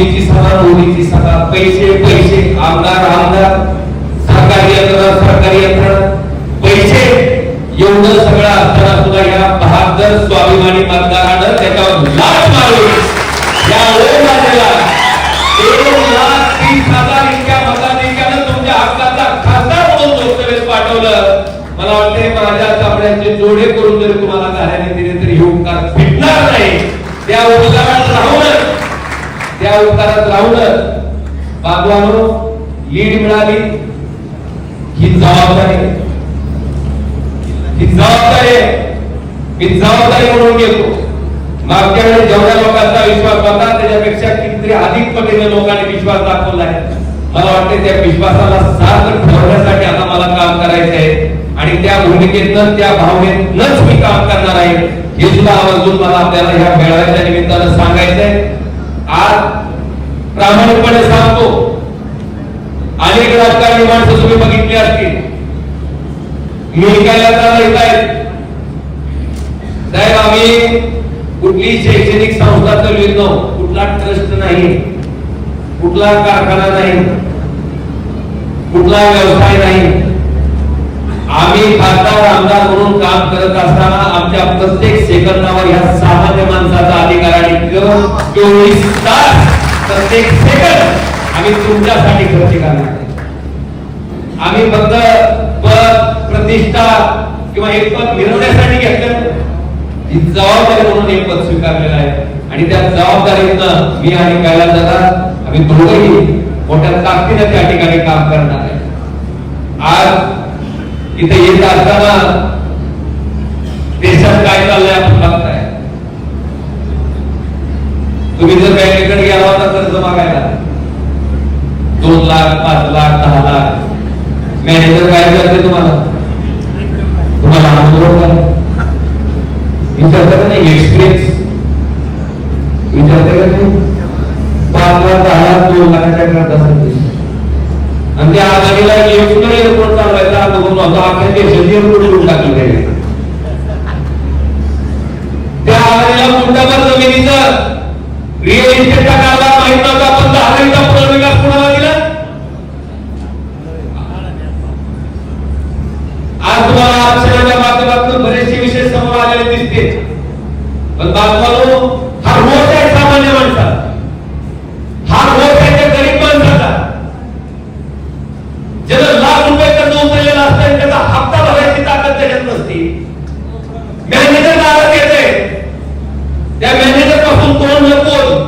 मोदीची सभा मोदीची सभा. पैसे पैसे. आमदार आमदार. सरकारी यंत्रणा सरकारी यंत्रणा पैसे. एवढं सगळं असताना सुद्धा या बहादर स्वाभिमानी मतदारानं त्याच्यावर लाच मारली. या ओळखला दोन लाख तीस हजार इतक्या मताधिक्यानं तुमच्या हक्काचा खासदार म्हणून लोकसभेत पाठवलं. मला वाटते माझ्या चामड्यांचे जोडे करून जरी तुम्हाला घाल्याने दिले तरी हे उपकार फिटणार नाही. त्या उपकारात राहून त्या उपकारात राहूनच बांधवांनो लीड मिळाली. ही जबाबदारी. ही जबाबदारी मी जबाबदारी म्हणून घेतो. मागच्या वेळेस जेवढ्या लोकांचा विश्वास होता त्याच्यापेक्षा कितीतरी अधिक पटीने लोकांनी विश्वास दाखवला आहे. मला वाटते त्या विश्वासाला सार्थ ठरवण्यासाठी आता मला काम करायचं आहे आणि त्या भूमिकेतनं त्या भावनेतनच मी काम करणार आहे. हे सुद्धा आवर्जून मला आपल्याला ह्या मेळाव्याच्या निमित्तानं सांगायचंय. आज प्रामाणिकपणे सांगतो अनेक राजकारणी माणसं तुम्ही बघितली असतील. मी तर येत आहेत साहेब आम्ही कुठली शैक्षणिक संस्था चालवित नव्हतो कुठला ट्रस्ट नाही कुठला कारखाना नाही कुठला व्यवसाय नाही. आम्ही खासदार आमदार म्हणून काम करत असताना आमच्या प्रत्येक सेकंदावर ह्या सामान्य माणसाचा अधिकार आणि चोवीस तास प्रत्येक सेकंद आम्ही तुमच्यासाठी खर्च करणार आम्ही फक्त पद प्रतिष्ठा किंवा एक पद मिळवण्यासाठी घेतलं ही जबाबदारी म्हणून एक पद स्वीकारलेलं आहे. आणि त्या जबाबदारीतनं मी आणि कैलास दादा आम्ही दोघंही मोठ्या ताकदीनं त्या ठिकाणी काम करणार आहे. आज इथे येत असताना देशात काय चाललंय आपण बघताय. तुम्ही जर बँकेकडे गेला होता कर्ज मागायला दोन लाख पाच लाख दहा लाख. मॅनेजर काय करते तुम्हाला? तुम्हाला अनुभव काय विचारता का नाही एक्सपिरियन्स विचारते का नाही? पाच लाख दहा लाख दोन लाखाच्या करत असेल आणि त्या आघाडीला एकूण एअरपोर्ट चालवायचा अनुभव नव्हता अख्ख्या देशाची एअरपोर्ट उचललेला हप्ता भरायची ताकद त्याच्यात नसते. मॅनेजर दारात येते त्या मॅनेजरपासून कोण न कोण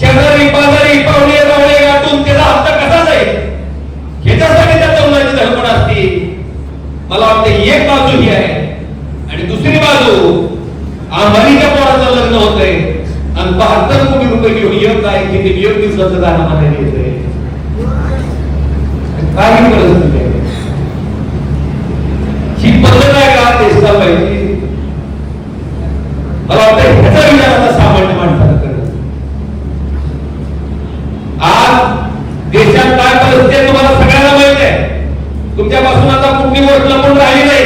शेजारी पाजारी पाहुणे रावळे गाठून त्याचा हप्ता कसा जाईल? ह्याच्यासाठी त्या तरुणाची धडपड असते. मला वाटतं एक बाजू ही आहे. आणि दुसरी बाजू अंबानीच्या पोराचं लग्न होतंय. आणि बहात्तर कोटी रुपये घेऊन येत आहे की ते एक दिवसाचं गाणं म्हणायला येतंय. काही परिस्थिती आहे ही पद्धत आहे का देशला पाहिजे मला वाटतं ह्याचा विचार आता सामान्य माणसाला करत आज देशात काय परिस्थिती आहे तुम्हाला सगळ्यांना माहीत आहे तुमच्यापासून आता कुठली गोष्ट लपून राहिली नाही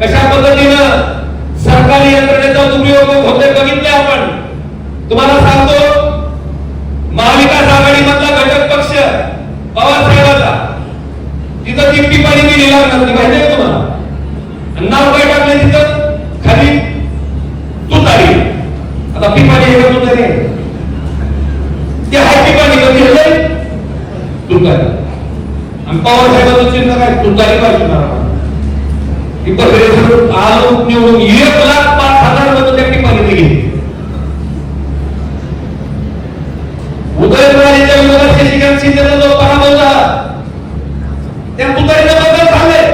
कशा पद्धतीनं सरकारी यंत्रणेचा दुरुपयोग होते बघितले आपण तुम्हाला सांगतो महाविकास आघाडी मधला घटक पक्ष पवार साहेबाचा तिथं ती टिप्पणी दिली लागणार ती माहिती आहे का तुम्हाला आणि नाव काय टाकलं तिथं खाली तुतारी आता पिपाणी हे तुतारी आहे ते हाय पिपाणी कधी होते तुतारी आणि पवार साहेबांचं चिन्ह काय तुतारी बाजूला ती बसरेश्वर आलो निवडून एक लाख पाच हजार मतं त्या टिपाणीने घेतली उदयनराजेंच्या विरोधात शशिकांत जो पराभव त्या तुतारीचं बद्दल झालंय.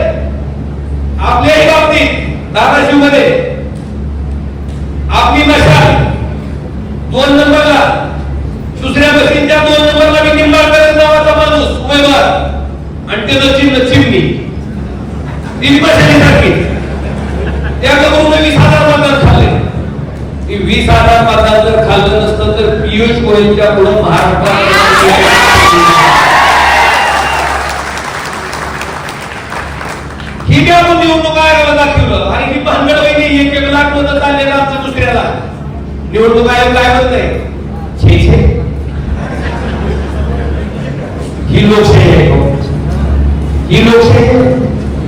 आपल्याही बाबतीत धाराशिवमध्ये आपली मशाल दोन नंबरला दुसऱ्या बसीच्या दोन नंबरला मी निंबाळकर नावाचा माणूस उमेदवार. आणि त्याचं चिन्ह चिमणी. ती मशालीसारखी त्याकडून वीस मी साधारण की वीस हजार पाता जर खाल्लं नसतं तर पियुष गोयलच्या पुढे काय आयोगाला दाखवलं. आणि ही भानगड वहिनी एक एक लाख दुसऱ्याला. निवडणूक आयोग काय छे ही लोकशाही आहे. ही लोकशाही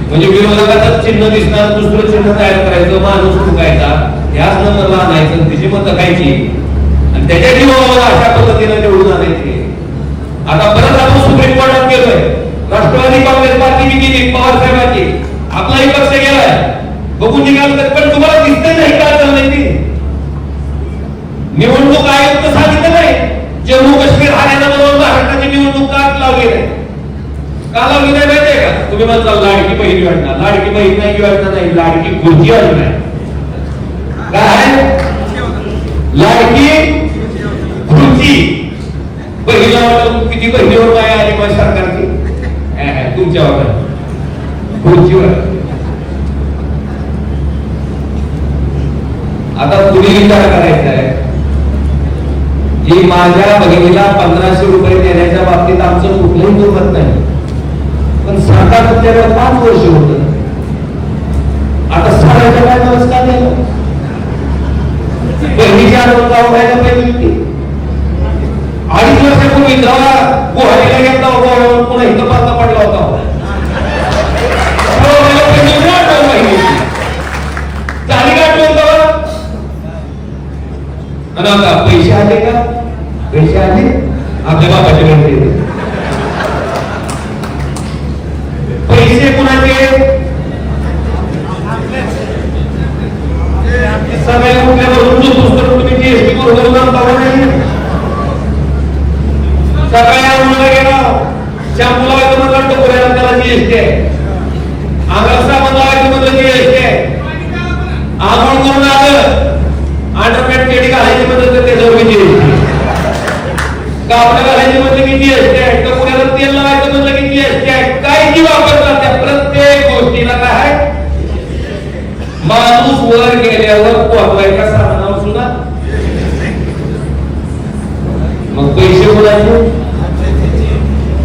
म्हणजे विरोधकाचं चिन्ह दिसणार दुसरं चिन्ह तयार करायचं माणूस फुकायचा. याच नंबरला आणायचं तिची मतं खायची आणि त्याच्या जीवावर अशा पद्धतीने निवडून आणायचे. आता परत आपण सुप्रीम कोर्टात गेलोय. राष्ट्रवादी काँग्रेस पार्टी बी गेली पवार साहेबांची आपलाही पक्ष गेलाय. बघून निघाल तर पण तुम्हाला दिसतंय नाही का झालं ते निवडणूक आयुक्त सांगितलं नाही. जम्मू काश्मीर हरियाणा बरोबर महाराष्ट्राची निवडणूक का लावली नाही? का लावली नाही माहितीये का? तुम्ही म्हणता लाडकी बहीण योजना. लाडकी बहीण नाही योजना नाही लाडकी गुरुजी योजना आहे. काय लाडकी खुर्ची बहिणीला वाटलं किती बहिणीवर काय आली मग सरकारची? तुमच्या वाटत खुर्चीवर आता पुढे विचार करायचा आहे. की माझ्या बहिणीला पंधराशे रुपये देण्याच्या बाबतीत आमचं कुठलंही दुर्मत नाही. पण सरकार तुमच्याकडे पाच वर्ष होत. आता साडाच्या काय नमस्कार द्यायला बहिणीच्या अनुमता व्हायला पाहिजे होती अडीच वर्षापूर्वी जेव्हा घेतला होता पुन्हा इथं पाता पडला होता का पैसे आले का पैसे आले आपल्या बाबाच्या घरी पैसे कुणाचे सगळ्या कुठल्यावरून जो पुस्तक तुम्ही जीएसटी बरोबर जाता नाही सगळ्या मुलं गेला शॅम्पूला वाटतं म्हणलं टोकऱ्याला त्याला जीएसटी आहे अंगाला साबण लावायचं म्हणलं जीएसटी आहे आंघोळ करून आलं अंडरपॅन्ट केडी घालायची म्हणलं तर त्याच्यावर जीएसटी कापडं घालायची म्हणलं की जीएसटी आहे टोकऱ्याला तेल लावायचं म्हणलं की जीएसटी आहे काय जी वापरतात त्या प्रत्येक गोष्टीला काय आहे माणूस वर गेल्यावर पोहवायच्या साधनावर सुद्धा मग पैसे बोलायचे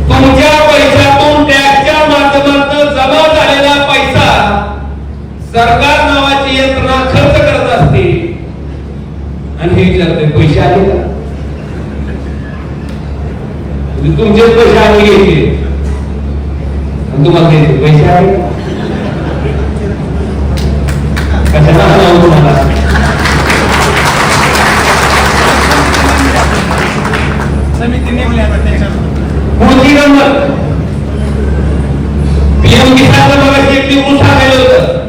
तुमच्या पैशातून टॅक्सच्या माध्यमातून जमा झालेला पैसा सरकार नावाची यंत्रणा खर्च करत असते आणि हे विचारते पैसे आले का म्हणजे तुमचेच पैसे आम्ही घ्यायचे आणि तुम्हाला द्यायचे पैसे आले का? कशाला हलवू तुम्हाला? पुढची पीएम एक सांगायला होतं.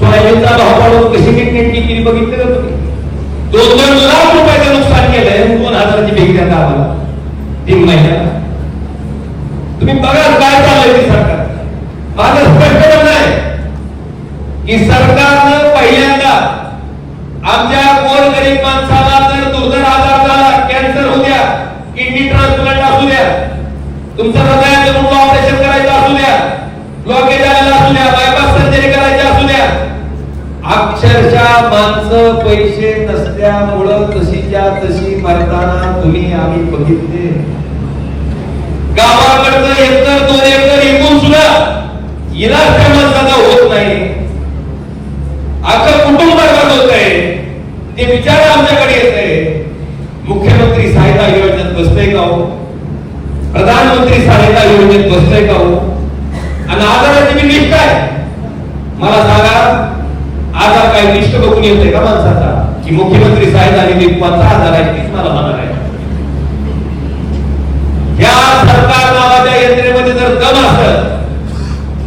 सोयाबीनचा भाव वाढवून कशी केली बघितलं का तुम्ही? दोन दोन लाख रुपयाचं तीन महिला तुम्ही बघा काय चाललंय ते सरकार. माझं स्पष्ट म्हणणं आहे की सरकारनं पहिल्यांदा आमच्या गोरगरीब माणसाला जर दुर्धर आजार झाला कॅन्सर होऊ द्या किडनी ट्रान्सप्लांट असू द्या तुमचं हृदय मुंडू ऑपरेशन करायचं असू द्या ब्लॉकेज आलेला असू द्या बायपास सर्जरी करायची असू द्या अक्षरशः माणसं पैसे नसल्यामुळं तशीच्या तशी मरताना तुम्ही आम्ही बघितले. गावाकडचं एकतर दोन एकतर एकूण सुद्धा इलाज त्या माणसाचा होत नाही. अख्खं कुटुंब बरबाद होत आहे. ते विचार आमच्याकडे येत आहे. मुख्यमंत्री सहायता योजनेत बसतंय का हो? प्रधानमंत्री सहायता योजनेत बसतंय का हो? आणि आजाराची मी लिस्ट आहे. मला सांगा आजार काय लिस्ट बघून येते का माणसाचा? की मुख्यमंत्री सहायता आणि पंधरा हजार आहे तीच मला म्हणणार आहे या सरकार नावाच्या यंत्रणेमध्ये जर दम असत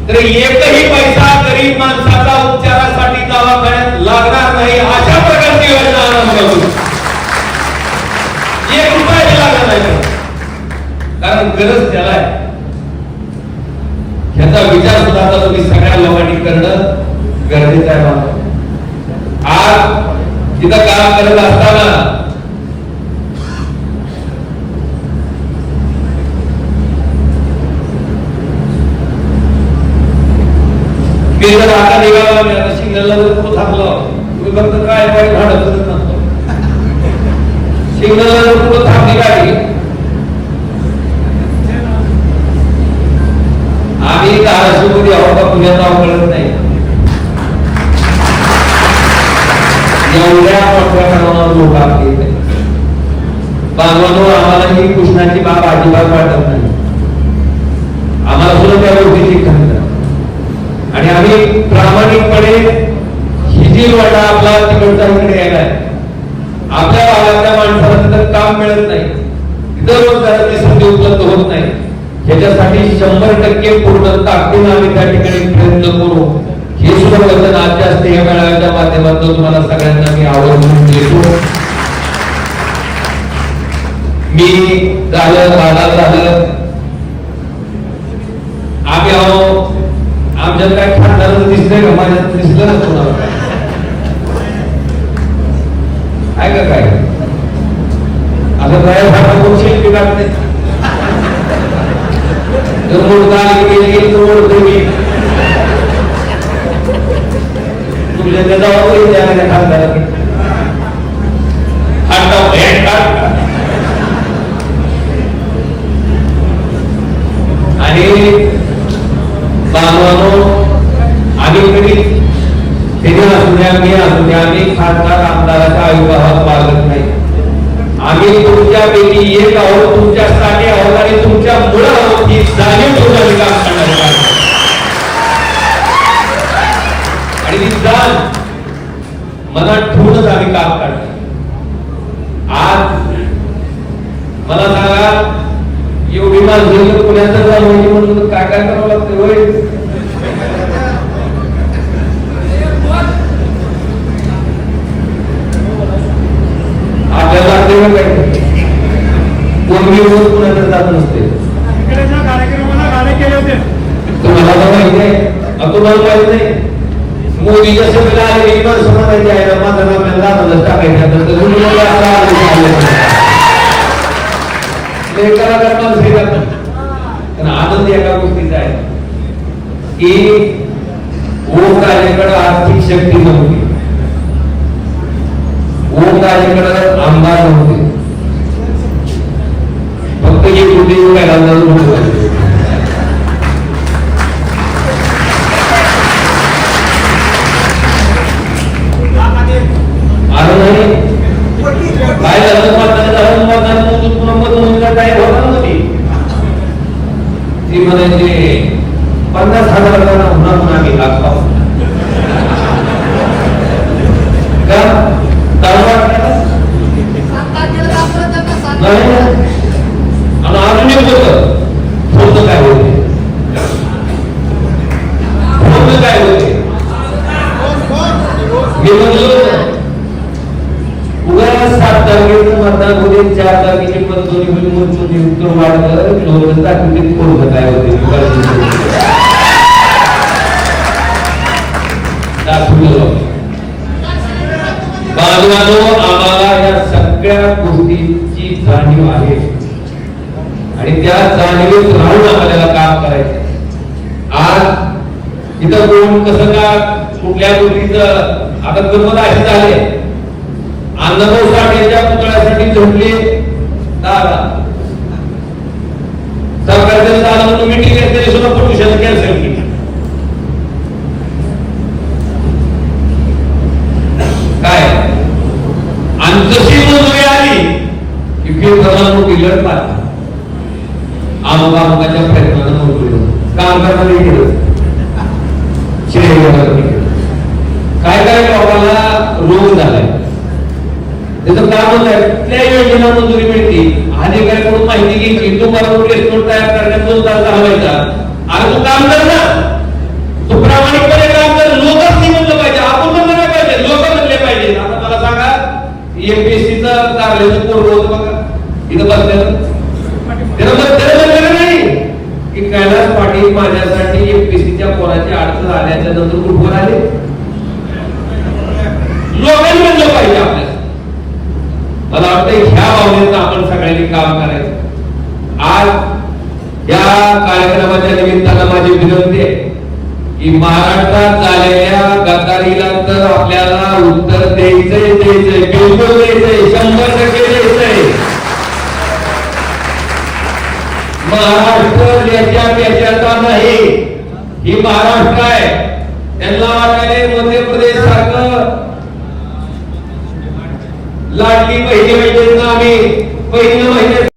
तर एकही पैसा गरीब माणसाचा उपचारासाठी दवाखान्यात लागणार नाही अशा प्रकारची योजना आनंद करू एक रुपयाची लागणार नाही कारण गरज त्याला आहे. ह्याचा विचार सुद्धा तुम्ही सगळ्या लोकांनी करणं गरजेचं आहे मला. तिथं काम करत असताना मी जर आता निघाला मी आता थांबलो. फक्त काय वाईट भाडं करत नसतो. सिग्नलला जर थांबली गाडी? आम्ही धाराशिवमध्ये आहोत का? पुण्यात आहोत कळत नाही. एवढ्या मोठ्या प्रमाणावर लोक आपले बांधवांनो आम्हाला ही कृष्णाची बाब अजिबात वाटत नाही. आम्हाला सुद्धा त्या गोष्टीची खंत आणि आम्ही प्रामाणिकपणे हिजील वाटा आपला तिकडचा इकडे यायला आहे. आपल्या भागातल्या माणसाला तिथं काम मिळत नाही. तिथं रोजगाराची संधी उपलब्ध होत नाही. ह्याच्यासाठी शंभर टक्के पूर्ण ताकदीने आम्ही त्या ठिकाणी हे आजच्या स्नेह मेळाव्याच्या माध्यमातून तुम्हाला सगळ्यांना मी आवर्जून देतो. मी झालं दादा झालं आम्ही आहो आमच्यात काय खानदाराचं दिसतंय का? माझ्यात दिसलं ना तुम्हाला काय का काय? असं काय फाटा कोणशी शिल्पी काढते जर तुझ्या त्या जबाबदारी द्या ना त्या खासदाराला. हात लाव, हे आणि बांधवानो आम्ही कधी त्याने असू द्या मी असू द्या आम्ही खासदार आमदाराच्या आयुष्यात मागत नाही आम्ही तुमच्यापैकी एक आहोत तुमच्यासाठी आहोत आणि तुमच्या मुळे मनात ठेवूनच आम्ही काम आज मला सांगा एवढी जर जाऊन होती म्हणून काय काय करावं लागतं आपल्याला काय? पुण्यात जात नसते. तुम्हाला माहिती आहे तुम्हाला माहीत नाही. मोदीच्या सभेला आले की समाजाचे आहे ना माझं नाव आपल्याला दादालाच टाकायचं आनंद एका गोष्टीचा आहे की ओम राजेकडे आर्थिक शक्ती नव्हती. ओम राजेकडे आमदार नव्हते. फक्त एक उद्योग काय वाढलं लोक दाखवते कोण काय होते दाखवलं बाजूबाजू आम्हाला या सगळ्या गोष्टींची जाणीव आहे आणि त्या जाणीवेत राहून आपल्याला काम करायचं आज इथं कोण कसं का कुठल्या गोष्टीचं आता गमत असे झाले अण्णाभाऊ साठेच्या पुतळ्यासाठी झोपले दादा सरकारचं झालं म्हणून मिटिंग घेतली सुद्धा प्रदूषण कॅन्सल केली काय आणि जशी मंजुरी आली की फिर प्रधानमंत्री लढ मारली अमुक अमुकाच्या प्रयत्नानं मंजुरी होती. काम करणारे केलं श्रेय वगैरे केलं. काय काय लोकांना रोग झालाय त्याचं काम आहे त्या योजना मंजुरी मिळते अधिकाऱ्याकडून माहिती घ्यायची तुम्हाला रेस्टोरंट तयार करण्यात दोन तास घालवायचा अरे तू काम कर ना तू प्रामाणिकपणे काम कर लोकच नाही म्हणलं पाहिजे आपण म्हणलं नाही पाहिजे लोक म्हणले पाहिजे आता मला सांगा एमपीएससीचं कारल्याचं पोरग होतं बघा इथं बसलेलं त्याला मग त्याला म्हणलेलं नाही की कैलास पाटील माझ्यासाठी एमपीएससीच्या पोराची अडचण आल्याच्या नंतर कुठवर आले? लोकांनी म्हणलं पाहिजे आपल्याला. मला वाटतं ह्या भावनेत आपण सगळ्यांनी काम करायचं. आज या कार्यक्रमाच्या निमित्तानं माझी विनंती आहे की महाराष्ट्रात झालेल्या गद्दारीला तर आपल्याला उत्तर द्यायचंय द्यायचंय बिलकुल द्यायचंय शंभर टक्के द्यायचंय. महाराष्ट्र याच्या त्याच्याचा नाही ही महाराष्ट्र आहे. त्यांना वाटायला मध्य प्रदेश सारखं लाडली पहिली महिन्यांना आम्ही पहिल्या महिन्यात